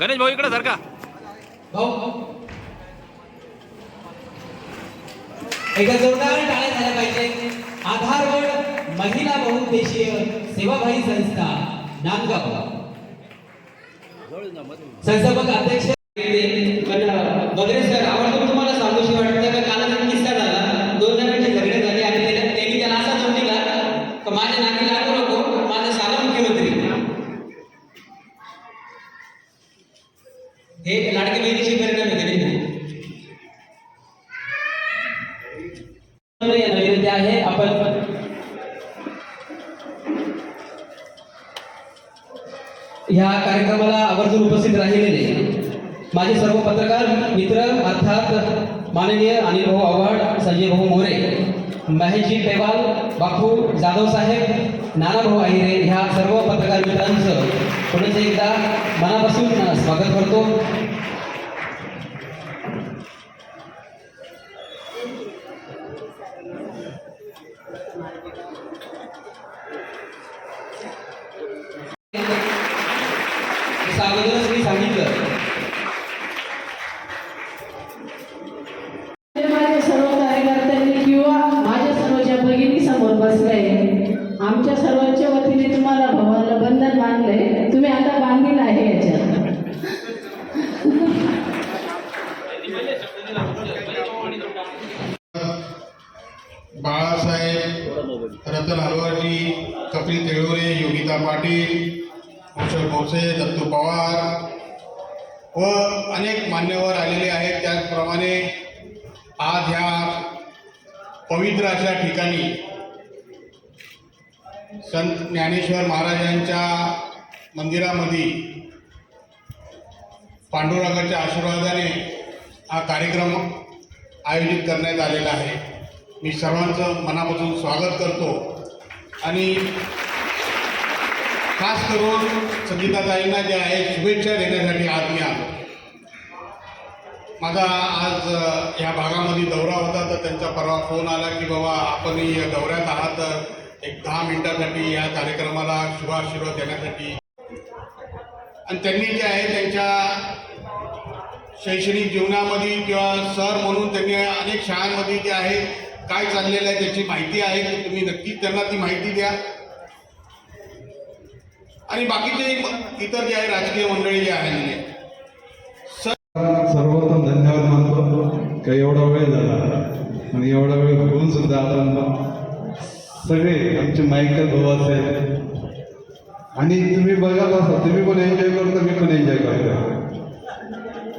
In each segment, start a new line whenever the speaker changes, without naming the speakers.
गणेश भाऊ इकडे सारखा
भाऊ एकदा जोरदार टाळ्या झाल्या पाहिजे. आधारवड महिला बहुउद्देशीय सेवाभावी संस्था नांदगाव. संस्थापक अध्यक्ष आवडतो तुम्हाला सांगूशी वाटतं का? काल हे लाडके बहिणीचे परिणाम आहे नाही? आहे आपण ह्या कार्यक्रमाला आवर्जून उपस्थित राहिलेले माझे सर्व पत्रकार मित्र अर्थात माननीय अनिल भाऊ आव्हाड संजय भाऊ मोरे महेशजी पेवाल बापू जाधव साहेब नानाभाऊ आहिरे ह्या सर्व पत्रकार मित्रांचं पुन्हा एकदा मनापासून स्वागत करतो. अगोदरच मी सांगितलं.
तेळोरे पाटील कुशल भोसे दत्तू पवार व अनेक मान्यवर आलेले आहेत. त्याचप्रमाणे आज ह्या पवित्र अशा ठिकाणी संत ज्ञानेश्वर महाराजांच्या मंदिरामध्ये पांडुरंगाच्या आशीर्वादाने हा कार्यक्रम आयोजित करण्यात आलेला आहे. मी सर्वांचं मनापासून स्वागत करतो आणि खास करून संगीताताईंना जे आहे शुभेच्छा देण्यासाठी आज मी आलो माझा आज या ह्या भागामध्ये दौरा होता तर त्यांचा परवा फोन आला की बाबा आपण या दौऱ्यात आहात तर एक दहा मिनिटासाठी या कार्यक्रमाला शुभाशीर्वाद देण्यासाठी. आणि त्यांनी जे आहे त्यांच्या शैक्षणिक जीवनामध्ये किंवा सर म्हणून त्यांनी अनेक शाळांमध्ये जे आहे काय चाललेलं आहे त्याची माहिती आहे की तुम्ही नक्कीच त्यांना ती माहिती द्या. आणि बाकीचे इतर जे आहे राजकीय मंडळी जे आहे म्हणजे.
सर्वप्रथम धन्यवाद मानतो. का एवढा वेळ झाला. आणि एवढा वेळ होऊन सुद्धा आपण सगळे आमचे मायकल भाऊ असेल. आणि तुम्ही बघत असा तुम्ही पण एन्जॉय करता मी पण एन्जॉय करतो.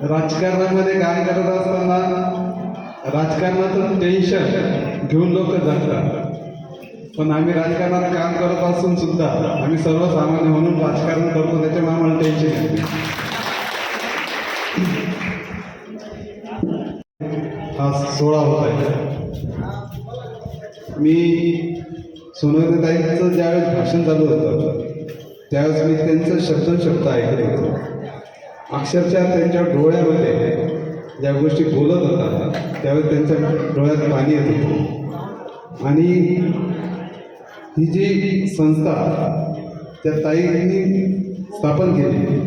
राजकारणामध्ये काम करत असताना राजकारणाचं टेन्शन घेऊन लोक जगतात पण आम्ही राजकारणात काम करत असून सुद्धा आम्ही सर्वसामान्य म्हणून राजकारण करतो त्याच्यामुळे आम्हाला टेन्शन हा सोळा होत आहे. मी सोनवतीताईंचं ज्यावेळेस भाषण चालू होतं त्यावेळेस मी त्यांचं शब्द शब्द ऐकले होतो. अक्षरशः त्यांच्या डोळ्यामध्ये ज्या गोष्टी बोलत होता त्यावेळेस त्यांच्या डोळ्यात पाणी येत होतं. आणि ही जी संस्था त्या ताईंनी स्थापन केली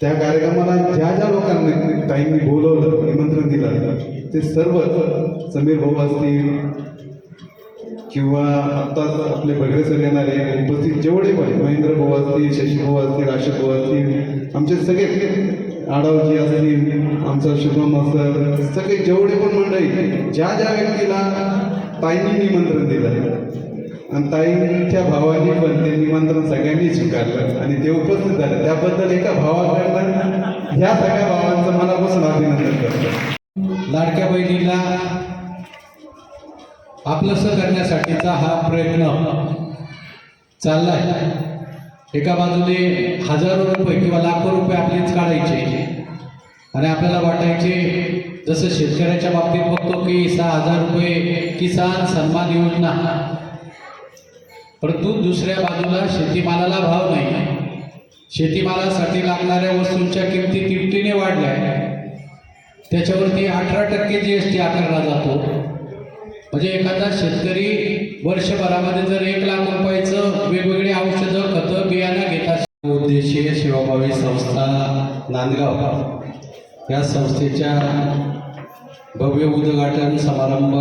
त्या कार्यक्रमाला ज्या ज्या लोकांनी ताईंनी बोलवलं निमंत्रण दिलं ते सर्व समीर भाऊ असतील किंवा आत्ताच आपले बगडे सर येणारे उपस्थित जेवढे पण महेंद्र भाऊ असतील शशी भाऊ असतील आशिष भाऊ असतील आमचे सगळे आडावजी असतील आमचा शुभम असर सगळे जेवढे पण मंडळी ज्या ज्या व्यक्तीला ताईंनी निमंत्रण दिलं आणि ताईंच्या भावाने पण ते निमंत्रण सगळ्यांनी स्वीकारलं आणि ते उपस्थित झाले. त्याबद्दल एका भावाकडनं ह्या सगळ्या भावांचं मनापासून अभिनंदन करतो.
लाडक्या बहिणीला आपलंसं करण्यासाठीचा हा प्रयत्न चाललाय. एका बाजूने हजारो रुपये किंवा लाखो रुपये आपलेच काढायचे आणि आपल्याला वाटायचे जसं शेतकऱ्याच्या बाबतीत बघतो की सहा हजार रुपये किसान सन्मान योजना परंतु दुसऱ्या बाजूला शेतीमालाला भाव नाही. शेतीमालासाठी लागणाऱ्या वस्तूंच्या किमती तिपटीने वाढल्या. त्याच्यावरती अठरा टक्के जी एस टी आकारला जातो. म्हणजे एखादा शेतकरी वर्षभरामध्ये जर एक लाख रुपयाचं वेगवेगळी औषधं खतं बियाणं घेत उद्देशीय सेवाभावी संस्था नांदगाव. या संस्थेच्या भव्य उद्घाटन समारंभ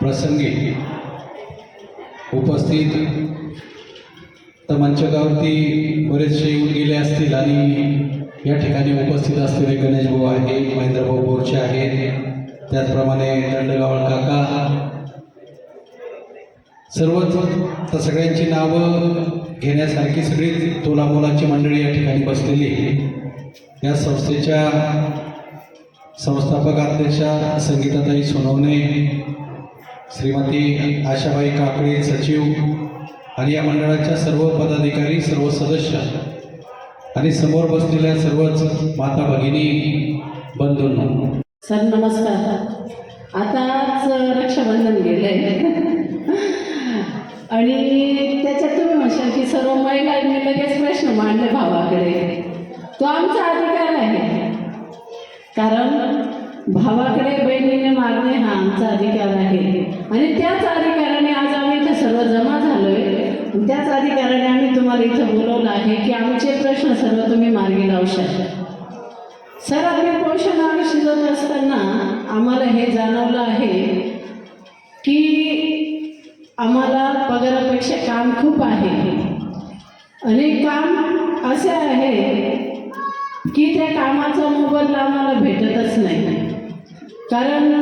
प्रसंगी उपस्थित. तर मंचकावरती बरेचसे येऊन गेले असतील आणि या ठिकाणी उपस्थित असलेले गणेश भाऊ आहे महेंद्रभाऊ बोरचे आहेत. त्याचप्रमाणे दंडगावळ काका. सर्वच तर सगळ्यांची नावं घेण्यासारखी सगळी तोलामोलाची मंडळी या ठिकाणी बसलेली आहे. या संस्थेच्या संस्थापक अध्यक्षा संगीताताई सोनवणे श्रीमती आशाबाई काकडे सचिव आणि या मंडळाच्या सर्व पदाधिकारी सर्व सदस्य आणि समोर बसलेल्या सर्वच माता भगिनी बंधूंना.
सर नमस्कार. आताच रक्षाबंधन गेलंय. आणि त्याच्यात तुम्ही म्हणशाल की सर्व महिलांनी लगेच प्रश्न मांडले भावाकडे. तो आमचा अधिकार आहे. कारण भावाकडे बहिणीने मागणे हा आमचा अधिकार आहे. आणि त्याच अधिकाराने आज आम्ही इथे सर्व जमा झालोय. त्याच अधिकाराने आम्ही तुम्हाला इथं बोलवलं आहे की आमचे प्रश्न सर्व तुम्ही मार्गी लावू शकता. सर आपले पोषण आम्ही शिजवत असताना आम्हाला हे जाणवलं आहे की आम्हाला पगारापेक्षा काम खूप आहे. आणि काम असे आहे की त्या कामाचा मोबदला आम्हाला भेटतच नाही. कारण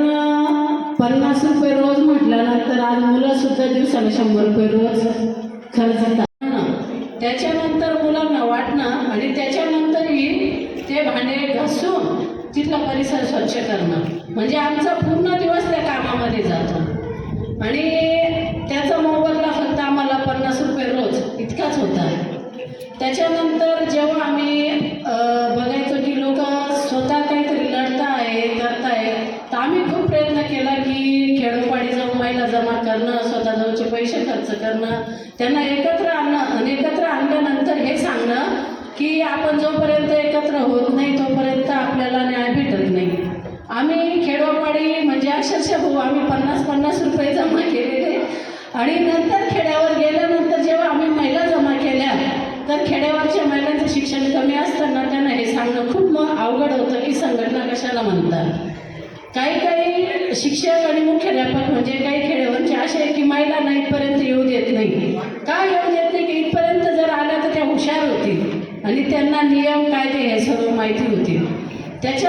पन्नास रुपये रोज म्हटल्यानंतर आज मुलंसुद्धा दिवसाला शंभर रुपये रोज खर्च त्याच्यानंतर मुलांना वाटणं आणि त्याच्यानंतरही ते भांडे घासून तिथला परिसर स्वच्छ करणं. म्हणजे आमचा पूर्ण दिवस त्या कामामध्ये जातो. आणि त्याचा मोबदला फक्त आम्हाला पन्नास रुपये रोज इतकाच होता. त्याच्यानंतर जेव्हा आम्ही करणं पैसे खर्च करणं त्यांना एकत्र आणणं आणि एकत्र आणल्यानंतर हे सांगणं की आपण जोपर्यंत एकत्र होत नाही तोपर्यंत आपल्याला न्याय भेटत नाही. आम्ही खेडोपाडी म्हणजे अक्षरशः भाऊ आम्ही पन्नास पन्नास रुपये जमा केलेले. आणि नंतर खेड्यावर गेल्यानंतर जेव्हा आम्ही महिला जमा केल्या तर खेड्यावरच्या महिलांचं शिक्षण कमी असताना त्यांना हे सांगणं खूप मग अवघड होतं की संघटना कशाला म्हणतात? काही काही शिक्षक आणि मुख्याध्यापक म्हणजे काही खेड्यावरचे असे आहे की महिलांना इथपर्यंत येऊ देत नाही. का येऊ देत नाही? की इथपर्यंत जर आल्या तर त्या हुशार होतील. आणि त्यांना नियम कायदे हे सर्व माहिती होतील. त्याच्या